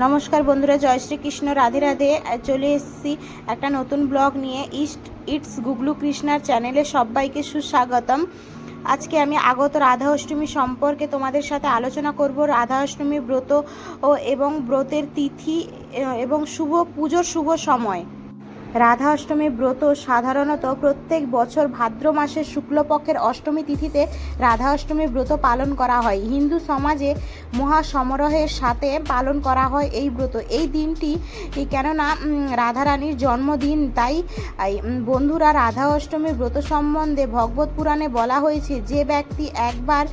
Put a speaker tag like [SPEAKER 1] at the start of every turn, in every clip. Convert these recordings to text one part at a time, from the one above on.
[SPEAKER 1] নমস্কার বন্ধুরা, জয় শ্রীকৃষ্ণ। রাধে রাধে, চলে এসেছি একটা নতুন ব্লগ নিয়ে ইস্ট ইটস গুগলু কৃষ্ণার চ্যানেলে সবাইকে সুস্বাগতম। আজকে আমি আগত রাধা অষ্টমী সম্পর্কে তোমাদের সাথে আলোচনা করব। রাধা অষ্টমী ব্রত ও এবং ব্রতের তিথি এবং শুভ, পুজোর শুভ সময়। রাধা অষ্টমী ব্রত সাধারণত প্রত্যেক বছর ভাদ্র মাসের শুক্লপক্ষের অষ্টমী তিথিতে রাধা অষ্টমী ব্রত পালন করা হয়। হিন্দু সমাজে মহা সমারোহের সাথে পালন করা হয় এই ব্রত। এই দিনটি কেননা রাধারানীর জন্মদিন, তাই বন্ধুরা রাধা অষ্টমী ব্রত সম্বন্ধে ভগবত পুরাণে বলা হয়েছে, যে ব্যক্তি একবার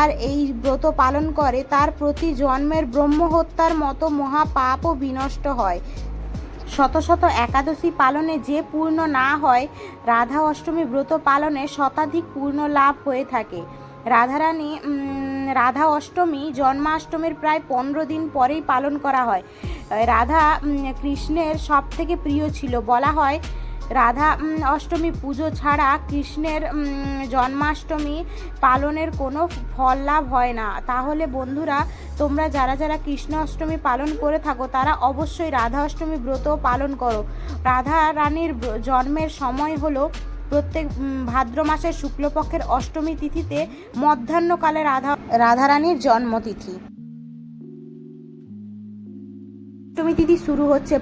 [SPEAKER 1] আর এই ব্রত পালন করে, তার প্রতি জন্মের ব্রহ্মহত্যার মতো মহাপাপও বিনষ্ট হয়। শত শত একাদশী পালনে যে পূর্ণ না হয়, রাধা অষ্টমী ব্রত পালনে শতাধিক পূর্ণ লাভ হয়ে থাকে। রাধারানী রাধা অষ্টমী জন্মাষ্টমীর প্রায় পনেরো দিন পরেই পালন করা হয়। রাধা কৃষ্ণের সব থেকে প্রিয় ছিল। বলা হয় রাধা অষ্টমী পুজো ছাড়া কৃষ্ণের জন্মাষ্টমী পালনের কোনো ফল লাভ হয় না। তাহলে বন্ধুরা, তোমরা যারা যারা কৃষ্ণ অষ্টমী পালন করে থাকো, তারা অবশ্যই রাধা অষ্টমী ব্রত পালন করো। রাধা রানীর জন্মের সময় হলো প্রত্যেক ভাদ্র মাসের শুক্লপক্ষের অষ্টমী তিথিতে মধ্যাহ্নকালে রাধা রাধারানীর জন্মতিথি। অষ্টমী তিথি শুরু হচ্ছে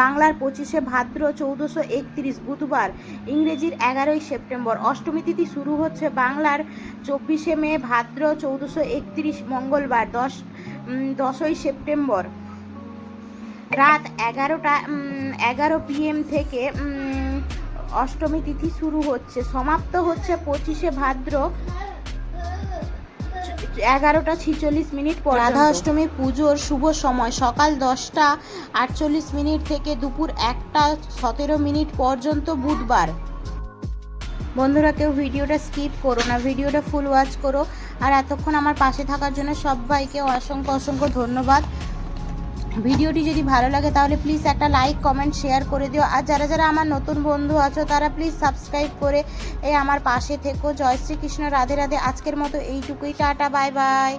[SPEAKER 1] বাংলার পঁচিশে ভাদ্র চৌদ্দশো একত্রিশ বুধবার, ইংরেজির এগারোই সেপ্টেম্বর। অষ্টমী তিথি শুরু হচ্ছে বাংলার চব্বিশে মে ভাদ্র চৌদ্দশো একত্রিশ মঙ্গলবার, দশ দশই সেপ্টেম্বর। রাত এগারোটা এগারো পিএম থেকে অষ্টমী তিথি শুরু হচ্ছে। সমাপ্ত হচ্ছে পঁচিশে ভাদ্র এগারোটা ছিচল্লিশ মিনিট পর রাধা অষ্টমী পুজোর শুভ সময় সকাল দশটা আটচল্লিশ মিনিট থেকে দুপুর একটা সতেরো মিনিট পর্যন্ত বুধবার। বন্ধুরা, কেউ ভিডিওটা স্কিপ করো না, ভিডিওটা ফুল ওয়াচ করো। আর এতক্ষণ আমার পাশে থাকার জন্য সবাইকে অসংখ্য অসংখ্য ধন্যবাদ। ভিডিওটি যদি ভালো লাগে তাহলে প্লিজ একটা লাইক কমেন্ট শেয়ার করে দিও। আর যারা যারা আমার নতুন বন্ধু আছো, তারা প্লিজ সাবস্ক্রাইব করে এই আমার পাশে থেকো। জয় শ্রীকৃষ্ণ, রাধে রাধে। আজকের মতো এইটুকুই। Tata bye bye